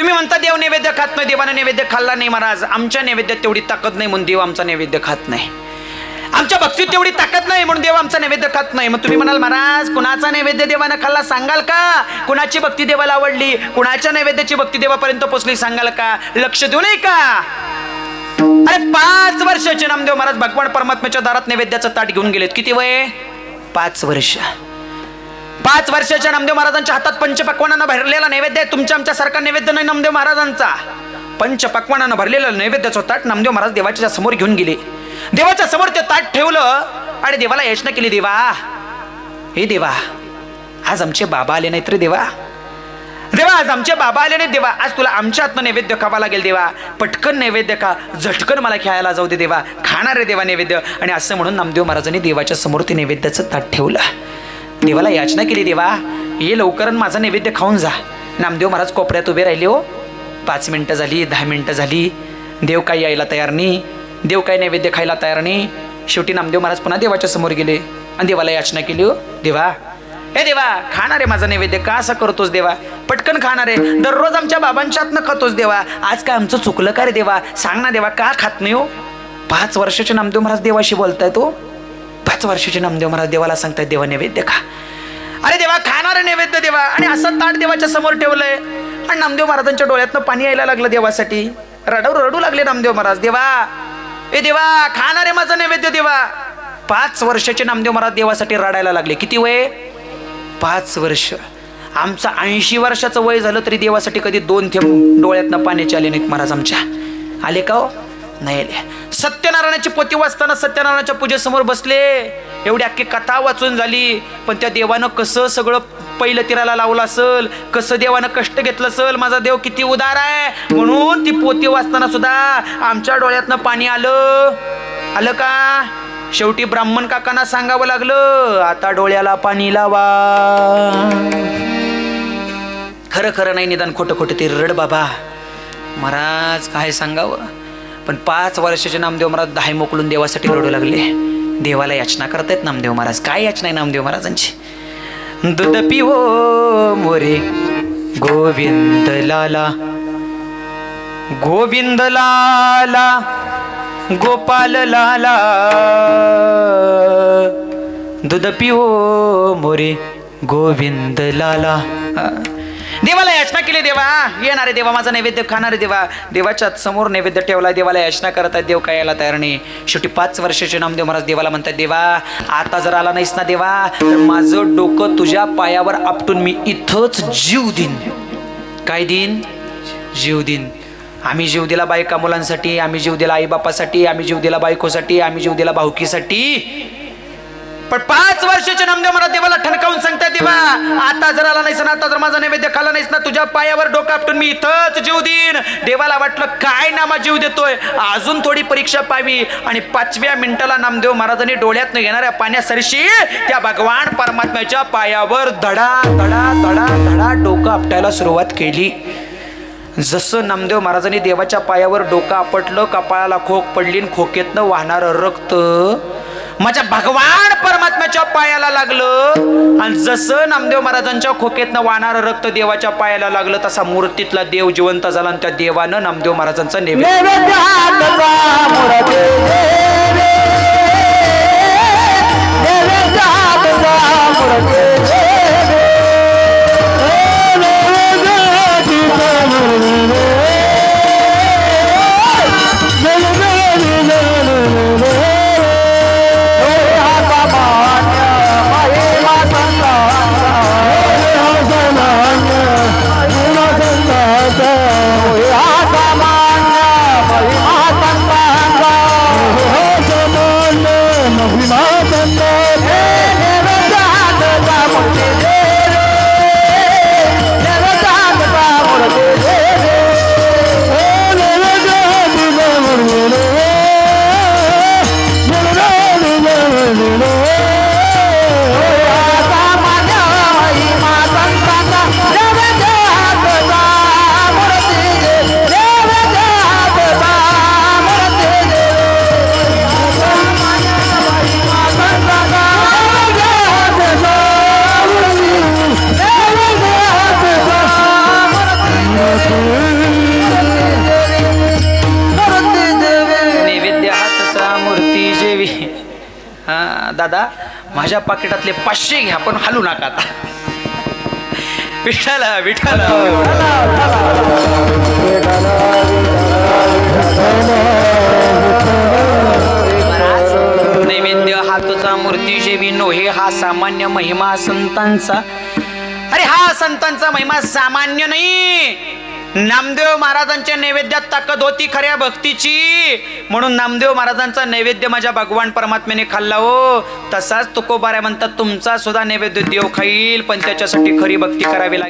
तुम्ही म्हणता देव नैवेद्य खात नाही देवाने नैवेद्य खाल्ला नाही महाराज. आमच्या नैवेद्यात तेवढी ताकद नाही म्हणून देव आमचा नैवेद्य खात नाही. आमच्या भक्तीत तेवढी ताकद नाही म्हणून देव आमचा नैवेद्य खात नाही. मग तुम्ही म्हणाल महाराज कुणाचा नैवेद्य देवानं खाल्ला सांगाल का? कुणाची भक्ती देवाला आवडली? कुणाच्या नैवेद्याची भक्ती देवापर्यंत पोचली सांगाल का? लक्ष देऊ नये का? अरे पाच वर्षाचे नामदेव महाराज भगवान परमात्म्याच्या दारात नैवेद्याचं ताट घेऊन गेलेत. किती वय? पाच वर्ष. पाच वर्षाच्या नामदेव महाराजांच्या हातात पंचपक्वानानं भरलेला नैवेद्य आहे. तुमच्या आमच्यासारखा नैवेद्य नाही नामदेव महाराजांचा. पंचपक्वानानं भरलेलं नैवेद्याचं ताट नामदेव महाराज देवाच्या समोर घेऊन गेले. देवाच्या समोर ते ताट ठेवलं आणि देवाला याचना केली देवा हे देवा आज आमचे बाबा आले नाहीत रे देवा. देवा आज आमचे बाबा आले नाही देवा. आज तुला आमच्या हातनं नैवेद्य खावा लागेल देवा. पटकन नैवेद्य खा झटकन मला खेळायला जाऊ दे देवा. खाणार रे देवा नैवेद्य. आणि असं म्हणून नामदेव महाराजांनी देवाच्या समोर ते नैवेद्याचं ताट ठेवलं. देवाला याचना केली देवा. ये लवकर आणि माझा नैवेद्य खाऊन जा. नामदेव महाराज कोपऱ्यात उभे राहिले हो. पाच मिनटं झाली दहा मिनटं झाली. देव काय यायला तयार नाही. देव काय नैवेद्य खायला तयार नाही. शेवटी नामदेव महाराज पुन्हा देवाच्या समोर गेले. आणि देवाला याचना केली हो. देवा हे देवा खाणार माझा नैवेद्य. का असं करतोस देवा? पटकन खाणार दररोज आमच्या बाबांच्या हातनं खातोस देवा. आज काय आमचं चुकलं का रे देवा? सांग ना देवा का खात नाही हो? पाच वर्षाचे नामदेव महाराज देवाशी बोलताय तो हो. पाच वर्षाचे नामदेव महाराज देवाला सांगतायत देवा नैवेद्य खा. अरे देवा खाणारे नैवेद्य देवा. आणि असं ताट देवाच्या समोर ठेवलंय. आणि नामदेव महाराजांच्या डोळ्यातनं पाणी यायला लागलं देवासाठी. रडू रडू लागले नामदेव महाराज. देवा ए देवा खाणारे माझं नैवेद्य देवा. पाच वर्षाचे नामदेव महाराज देवासाठी रडायला लागले. किती वय? पाच वर्ष. आमचं ऐंशी वर्षाचं वय झालं तरी देवासाठी कधी दोन थेंब डोळ्यातनं पाण्याचे आले नाहीत महाराज आमच्या. आले का हो? नाही आले सत्यनारायणाची पोती वाचताना सत्यनारायणाच्या पूजेसमोर बसले. एवढी अख्खी कथा वाचून झाली. पण त्या देवानं कसं सगळं पहिलं तिराला लावलं असल कसं देवानं कष्ट घेतलं असल माझा देव किती उदार आहे. म्हणून ती पोती वाचताना सुद्धा आमच्या डोळ्यातनं पाणी आलं. आलं का? शेवटी ब्राह्मण काकांना सांगावं लागलं आता डोळ्याला पाणी लावा. खरं खरं नाही निदान खोटं खोटं ते रड बाबा. महाराज काय सांगावं? पण पाच वर्षाचे नामदेव महाराज दहाय मोकलून देवासाठी रडू लागले. देवाला याचना करतायत नामदेव महाराज. काय याचना आहे नामदेव महाराजांची? दुध पिवो हो मोरे गोविंद लाला गोविंद लाला गोपाल लाला दुध पिओ हो मोरे गोविंद लाला देवाला याचना केली देवा. येणारे देवा माझा नैवेद्य खाणारे देवा. देवाच्या समोर नैवेद्य ठेवला देवाला याचना करत आहे देव काय यायला तयार नाही. शेवटी पाच वर्षाचे नामदेव महाराज देवाला म्हणतात देवा आता जर आला नाहीस ना देवा तर माझं डोकं तुझ्या पायावर आपटून मी इथंच जीव देईन. काय देईन? जीव देईन. आम्ही जीव दिला बायका मुलांसाठी आम्ही जीव दिला आईबापासाठी आम्ही जीव दिला बायकोसाठी आम्ही जीव दिला भाऊकीसाठी. पण पाच वर्षाचे नामदेव मला देवाला ठणकावून सांगताय देवा आता जर आला नाहीस ना आता जर माझा नैवेद्य खाला नाहीस ना तुझ्या पायावर डोकं आपटून मी इथंच जीव देईन. देवाला वाटलं काय नामा जीव देतोय? अजून थोडी परीक्षा पाहावी आणि पाचव्या मिनिटाला नामदेव महाराजांनी डोळ्यात येणाऱ्या पाण्यासरशी त्या भगवान परमात्म्याच्या पायावर धडा धडा धडा धडा डोकं आपटायला सुरुवात केली. जसं नामदेव महाराजांनी देवाच्या पायावर डोकं आपटलं कपाळाला खोक पडली खोकेतनं वाहणारं रक्त माझ्या भगवान परमात्म्याच्या पायाला लागलं. आणि जसं नामदेव महाराजांच्या खोकेतनं वाहणार रक्त देवाच्या पायाला लागलं तसा मूर्तीतला देव जिवंत झाला आणि त्या देवानं नामदेव महाराजांचा नैवेद्य दादा माझ्या पाकिटातले पाचशे घ्या पण हलू नका आता. विठ्ठल विठ्ठल. नैवेद्य हा तुझा मूर्ती जेवी नोहे हा सामान्य महिमा संतांचा. अरे हा संतांचा महिमा सामान्य नाही. नामदेव महाराजांच्या नैवेद्यात ताकद होती खऱ्या भक्तीची. म्हणून नामदेव महाराजांचा नैवेद्य माझ्या भगवान परमात्म्याने खाल्ला हो. तसाच तुकोबाऱ्या म्हणतात तुमचा सुद्धा नैवेद्य देव खाईल पण त्याच्यासाठी खरी भक्ती करावी लागेल.